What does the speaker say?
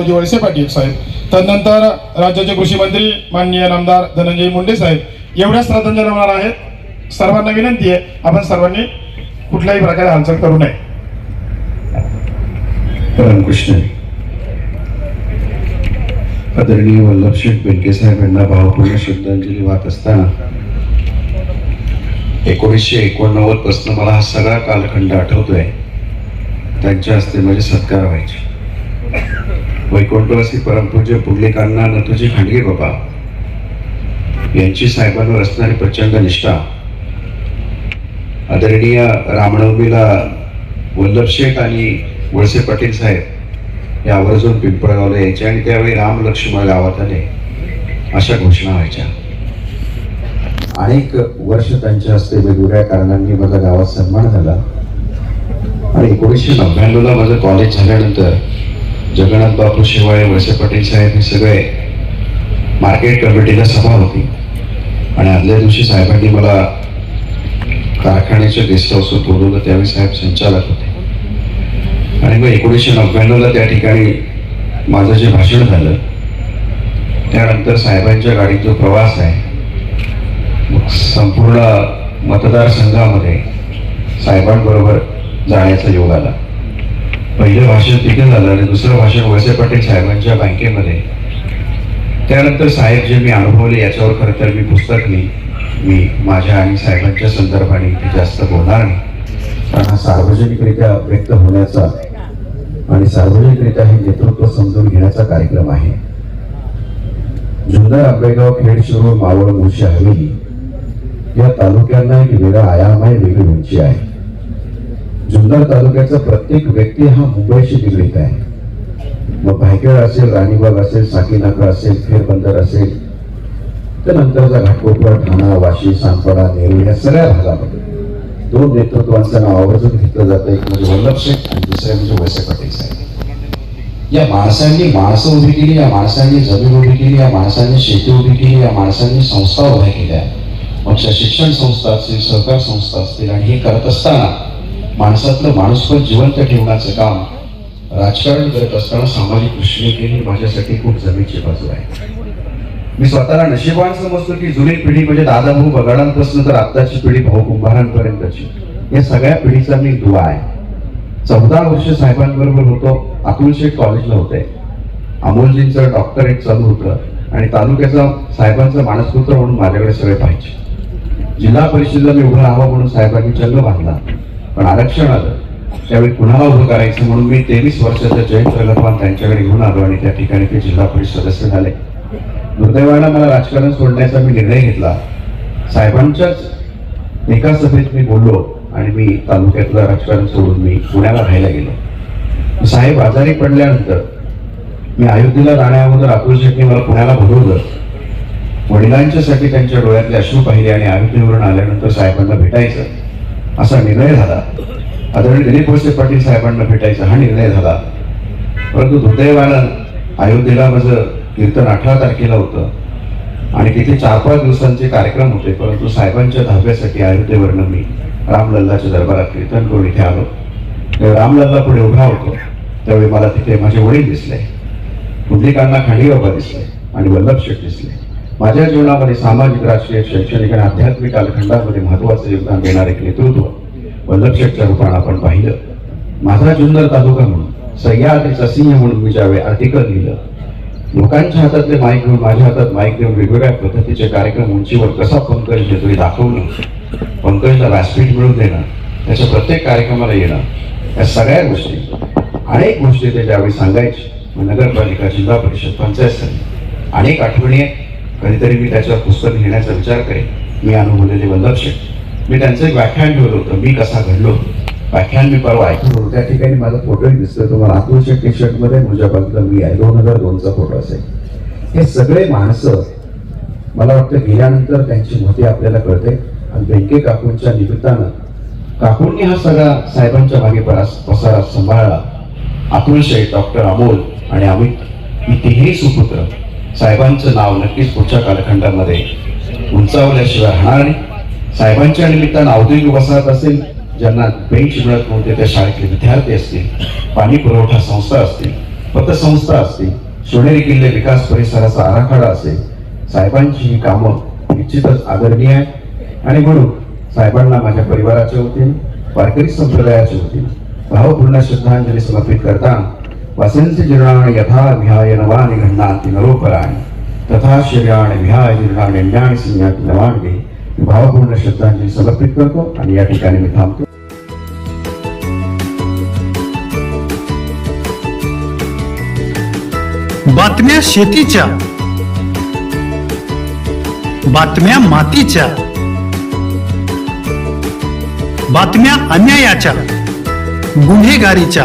रावजी वळसे पाटील साहेब. तदनंतर राज्याचे कृषी मंत्री माननीय नामदार धनंजय मुंडे साहेब. एवढ्या श्रद्धांजली होणार आहेत. सर्वांना विनंती आहे आपण सर्वांनी कुठल्याही प्रकारे हालचाल करू नये. रामकृष्ण आदरणीय वल्लभशेठ बेनके साहेब यांना भावपूर्ण श्रद्धांजली वाहत असताना एकोणीसशे एकोणनव्वदपासून मला हा सगळा कालखंड आठवतोय. त्यांच्या हस्ते माझे सत्कार व्हायचे. वैकुंठवासी परमपूज्य पुंडलिकांना नथुजी खांडगे बाबा. यांची साहेबांवर असणारी प्रचंड निष्ठा. आदरणीय रामनवमीला वल्लभशेठ आणि वळसे पाटील साहेब हे आवर्जून पिंपळगावला यायचे आणि त्यावेळी राम लक्ष्मण गावात आले. अशा घोषणा व्हायच्या. अनेक वर्ष त्यांच्या हस्ते वेगवेगळ्या कारणांनी माझा गावात सन्मान झाला. आणि एकोणीसशे नव्याण्णवला माझं कॉलेज झाल्यानंतर जगन्नाथ बापू शिवाय वळसे पाटील साहेब हे सगळे मार्केट कमिटीला सभा होती. आणि आदल्या दिवशी साहेबांनी मला कारखान्याच्या गेस्ट हाऊसवर बोलवलं त्यावेळी साहेब संचालक होते. आणि मग एकोणीसशे नव्याण्णवला त्या ठिकाणी माझं जे भाषण झालं त्यानंतर साहेबांच्या गाडीत जो प्रवास आहे मग संपूर्ण मतदारसंघामध्ये साहेबांबरोबर जाण्याचा योग आला. पहिलं भाषण तिथे झालं आणि दुसरं भाषण वळसे पाटील साहेबांच्या बँकेमध्ये. त्यानंतर साहेब जे मी अनुभवले याच्यावर खरं तर मी पुस्तक नाही मी माझ्या आणि साहेबांच्या संदर्भाने जास्त बोलणार नाही. कारण हा सार्वजनिकरित्या व्यक्त होण्याचा आणि सार्वजनिकरित्या हे नेतृत्व समजून घेण्याचा कार्यक्रम आहे. जुन्नर आंबेगाव खेड शिरूर मावळ मुळशी हवेली या तालुक्यांना एक वेगळा आयाम आहे वेगळी उंची आहे. जुन्नर तालुक्याचा प्रत्येक व्यक्ती हा मुंबईशी निगडीत आहे. मग भायखेड असेल राणीबाग असेल साकीनाका असेल फेरबंदर असेल तर नंतरचा घाटकोपर ठाणा वाशी सांपडा नेरूळ या सगळ्या भागामध्ये दोन नेतृत्वांचं नाव आवर्जून घेतलं जातं. एक म्हणजे वल्लभ शेख आणि दुसरे म्हणजे वैसे पाटील साहेब. या माणसांनी माणसं उभी केली या माणसांनी जमीन उभी केली या माणसांनी शेती उभी केली या माणसांनी संस्था उभ्या केल्या. मग शिक्षण संस्था असतील सहकार संस्था असतील आणि हे करत असताना माणसातलं माणूसपण जिवंत ठेवण्याचं काम राजकारण करत असताना सामाजिक दृष्टीने केली माझ्यासाठी खूप जमीची बाजू आहे. मी स्वतःला नशिबान समजतो की जुनी पिढी म्हणजे दादाभाऊ बगाडांपासून तर आत्ताची पिढी भाऊ कुंभारांपर्यंतची. या सगळ्या पिढीचा मी दुवा आहे. चौदा वर्ष साहेबांबरोबर होतो अतुल शेठ कॉलेजला होते. अमोलजींचं डॉक्टरेट चालू होतं आणि तालुक्याचा साहेबांचा मानसपुत्र म्हणून माझ्याकडे सगळे पाहिजे जिल्हा परिषदेला मी उभं राहावं म्हणून साहेबांनी चंग बांधला. पण आरक्षण आलं. त्यावेळी पुन्हा उभं करायचं म्हणून मी तेवीस वर्षाच्या जयंत प्रगतवान त्यांच्याकडे घेऊन आलो आणि त्या ठिकाणी ते जिल्हा परिषद सदस्य झाले. दुर्दैवानं मला राजकारण सोडण्याचा मी निर्णय घेतला. साहेबांच्याच एका सभेत मी बोललो आणि मी तालुक्यातलं राजकारण सोडून मी पुण्याला राहायला गेलो. साहेब आजारी पडल्यानंतर मी अयोध्येला जाण्याअगोदर अतुल शेट्टी मला पुण्याला बोलवलं. वडिलांच्यासाठी त्यांच्या डोळ्यातले अश्रू पाहिले आणि अयोध्येवरून आल्यानंतर साहेबांना भेटायचं. असा निर्णय झाला. आदरणीय दिलीप वळसे पाटील साहेबांना भेटायचा हा निर्णय झाला. परंतु दुर्दैवानं अयोध्येला माझं कीर्तन अठरा तारखेला होतं. आणि तिथे चार पाच दिवसांचे कार्यक्रम होते. परंतु साहेबांच्या दहाव्यासाठी अयोध्येवरनं मी रामलल्लाच्या दरबारात कीर्तन करून इथे आलो. तेव्हा रामलल्ला पुढे उभा होतो त्यावेळी मला तिथे माझे वडील दिसले. पुंडलिकांना खांडीबाबा दिसले आणि वल्लभ शेठ दिसले. माझ्या जीवनामध्ये सामाजिक राजकीय शैक्षणिक आणि आध्यात्मिक कालखंडामध्ये महत्वाचं योगदान देणारे नेतृत्व व शेठच्या रूपाने आपण पाहिलं. माझा जुन्नर तालुका म्हणून सह्याद्रीचा सिंह म्हणून मी ज्यावेळी आर्टिकल लिहिलं लोकांच्या हातातले माईक घेऊन माझ्या हातात माईक घेऊन वेगवेगळ्या पद्धतीचे कार्यक्रम उंचीवर कसा पंकज देतो हे दाखवणं पंकजला व्यासपीठ मिळवून देणं त्याच्या प्रत्येक कार्यक्रमाला येणं या सगळ्या गोष्टी अनेक गोष्टी ते ज्यावेळी सांगायचे नगरपालिका जिल्हा परिषद पंचायत समिती अनेक आठवणी आहेत. कधीतरी मी त्याच्यावर पुस्तक लिहिण्याचा विचार करेन. मी अनुभवलेले वल्लभ मी त्यांचं एक व्याख्यान ठेवलं होतं. मी कसा घडलो? व्याख्यान मी परवा ऐकलं होतं. त्या ठिकाणी माझा फोटोही दिसतो तुम्हाला अतुल टी शर्टमध्ये मुझ्या बाजूला मी आहे. दोन हजार दोनचा फोटो असेल. हे सगळे माणसं मला वाटतं गेल्यानंतर त्यांची मते आपल्याला कळते. आणि बँके काकूंच्या निमित्तानं काकूंनी हा सगळा साहेबांच्या मागे परास पसारा सांभाळला. अतुल डॉक्टर अमोल आणि अमित ही तिन्ही सुपुत्र. साहेबांचं नाव नक्कीच पुढच्या कालखंडामध्ये उंचावल्याशिवाय राहणार नाही. साहेबांच्या निमित्तानं औद्योगिक वसाहत असेल ज्यांना बेंच मिळत नव्हते त्या शाळेतले विद्यार्थी असतील पाणी पुरवठा संस्था असतील पतसंस्था असतील सोनेरी किल्ले विकास परिसराचा आराखडा असेल साहेबांची ही कामं निश्चितच आदरणीय आहे आणि म्हणून साहेबांना माझ्या परिवाराच्या वतीने वारकरी संप्रदायाच्या वतीने भावपूर्ण श्रद्धांजली समर्पित करताना वसंत जीर्णाण यथा विहाय नवानि घडणाती नरोपराणी। तथा शर्याण विहाय जीर्णाने ज्ञान सिंहाती नवाणगे भावपूर्ण श्रद्धांजली समर्पित करतो आणि या ठिकाणी मी थांबतो बातम्या शेतीच्या बातम्या मातीच्या बातम्या अन्यायाच्या गुन्हेगारीच्या